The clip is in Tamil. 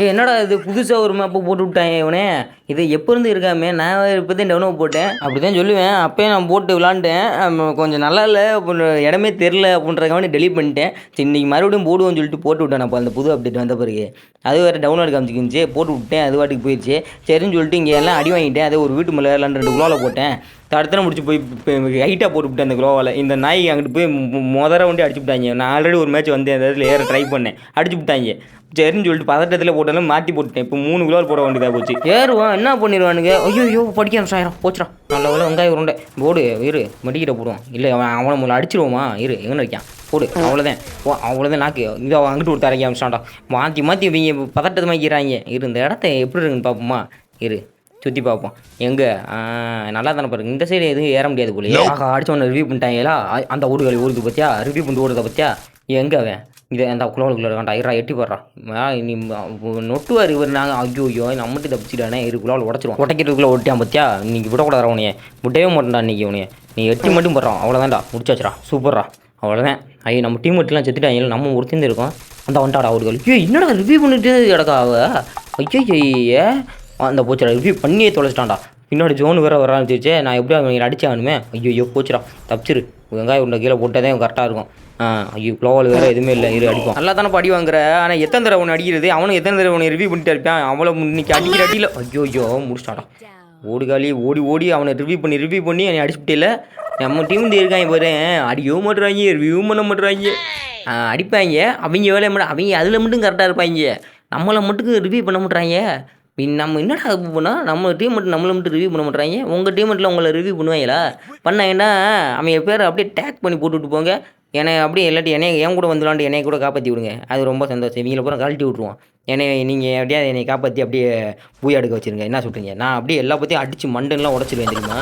ஏ என்னடா இது புதுசாக ஒரு மேப்பு போட்டு விட்டேன் இவனே? இது எப்போ இருந்து இருக்காமே? நான் இப்போ தான் போட்டேன். அப்படி தான் சொல்லுவேன். அப்போயே நான் போட்டு விளாண்டேன். கொஞ்சம் நல்லா இல்லை இடமே தெரில அப்படின்றக்காக டெலிட் பண்ணிட்டேன். சரி இன்றைக்கி மறுபடியும் போடுவோம்னு சொல்லிட்டு போட்டு விட்டேன் அப்போ அந்த புது அப்டேட் வந்த பிறகு. அது வேறு டவுன்லோட் காமிச்சிக்கிச்சு. போட்டு விட்டேன் அது வாட்டுக்கு போயிடுச்சு. சரின்னு சொல்லிட்டு இங்கே எல்லாம் அடி வாங்கிட்டேன். அதே ஒரு வீட்டு மேலே ரெண்டு குளோவில் போட்டேன். தடுத்தனை முடிச்சு போய் ஹைட்டாக போட்டு விட்டேன் அந்த குளோவில் இந்த நாய் அங்கிட்டு போய் மு- வண்டி அடிச்சு விட்டாங்க. நான் ஆல்ரெடி ஒரு மேட்ச் வந்து அந்த இடத்துல ஏற ட்ரை பண்ணேன். அடிச்சு விட்டாங்க. சரின்னு சொல்லிட்டு பதட்டத்தில் போட்டாலும் மாற்றி போட்டுட்டேன். இப்போ மூணு கிலோ போட வேண்டியதாக போச்சு. ஏறுவான். என்ன பண்ணிடுவானுங்க? ஐயோ ஐயோ படிக்க ஆயிரம் போச்சுடா. நல்ல வேலை வெங்காயம் உருண்டை. போடு இரு. மடிக்கிட்ட போடுவோம் இல்லை அவன் அவனை முதல்ல அடிச்சிருவோமா? இரு. எங்கே இருக்கான். போடு. அவ்வளோதான் ஓ அவ்வளோதான் நாக்கு. இதை அவன் அங்கிட்டு ஒரு தரைக்க ஆரம்பிச்சான்டா மாற்றி மாற்றி இவங்க பதட்டத்தை மாக்கிறாங்க இரு இந்த இடத்த எப்படி இருக்குன்னு பார்ப்போமா இரு. சுற்றி பார்ப்போம். எங்கே? நல்லா தானே பாருங்க. இந்த சைடு எதுவும் ஏற முடியாது போல ஆகா அடிச்சவன ரிவ்யூ பண்ணிட்டாங்களா அந்த ஓடுகளை ஓடுது பார்த்தியா ரிவ்யூ பண்ணிட்டு ஓடுறத பார்த்தியா எங்கே அவன்? இது அந்த குளோவுக்குள்ள இருக்கான்டா. இரா எட்டி போடுறான் நீ நொட்டுவார் இவர் நாங்கள் ஐயோ ஐயோ நம்மட்டு தப்பிச்சிட்டானே. இரு குளோவில் உடச்சிருவோம். உடைக்கிறதுக்குள்ளே ஒட்டியான் பார்த்தியா இன்னைக்கு விடக்கூடாது உனைய விட்டவே மாட்டேன்டா இன்னைக்கு உனைய நீ எட்டி மட்டும் போடுறான் அவ்வளோதான்டா முடிச்சாச்சுடா. சூப்பர்ரா. அவ்வளோதான் ஐயோ நம்ம டீம் மட்டும்லாம் செத்துட்டாங்க. நம்ம ஒருத்தந்து இருக்கோம். அந்த வந்துட்டாடா ஓடுகள் ஐயோ என்னடா ரிவ்யூ பண்ணிட்டு கிடக்கா அவ? ஐயோ ஐயே அந்த போச்சுடா ரிவ்யூ பண்ணியே தொலைச்சிட்டான்டா. பின்னாடி ஜோன் வேற வர ஆரம்பிச்சிருச்சே. நான் எப்படி அவங்க அடிச்சானுமே ஐயோ ஐயோ போச்சுடா. தப்பிச்சிரு. வெங்காயம் உண்டை கீழே போட்டதே கரெக்டாக இருக்கும். ஆ ஐயோ க்ளோவல் வேறு எதுவுமே இல்லை. இரு அடிப்போம். நல்லா தானே அடி வாங்குற. ஆனால் எத்தனை தடவை உன்னை அடிக்கிறது? அவனும் எத்தனை தடவை உன்னை ரிவ்யூ பண்ணிட்டு இருப்பான்? அவ்வளோ இன்னைக்கு அடிக்கிற அடியில். ஐயோ ஐயோ முடிச்சிட்டாடா ஓடுகாலி ஓடி ஓடி அவனை ரிவ்யூ பண்ணி ரிவ்யூ பண்ணி என்னை அடிச்சுட்டில நம்ம டீம் இருக்காங்க பாரு. அடிக்கவும் மாட்டுறாங்க ரிவ்யூ பண்ண மாட்டுறாங்க. அடிப்பாங்க. அவங்க வேலையை மட்டும் அவங்க அதில் மட்டும் கரெக்டாக இருப்பாங்க. நம்மளை மட்டும் ரிவ்யூ பண்ண மாட்டுறாங்க. பின் நம்ம என்னடா இது நம்ம டீம் மட்டும் நம்மளை மட்டும் ரிவ்யூ பண்ண மாட்டாங்க உங்கள் டீம் மட்டும் உங்களை ரிவ்யூ பண்ணுவாங்களா? பண்ணாங்கன்னா அவங்க பேர் அப்படியே டேக் பண்ணி போட்டுவிட்டு போங்க. என்னை அப்படியே இல்லாட்டி என்னை என் கூட வந்துடலான்ட்டு என்னை கூட காப்பாற்றி விடுங்க. அது ரொம்ப சந்தோஷம். இவங்கள பூரா கழட்டி விட்ருவோம் என்னை நீங்கள் அப்படியே என்னை காப்பாற்றி அப்படியே பூயா எடுக்க வச்சுருங்க. என்ன சொல்கிறீங்க நான் அப்படியே எல்லா பற்றியும் அடித்து மண்டெல்லாம் உடச்சிருவேன் தெரியுமா?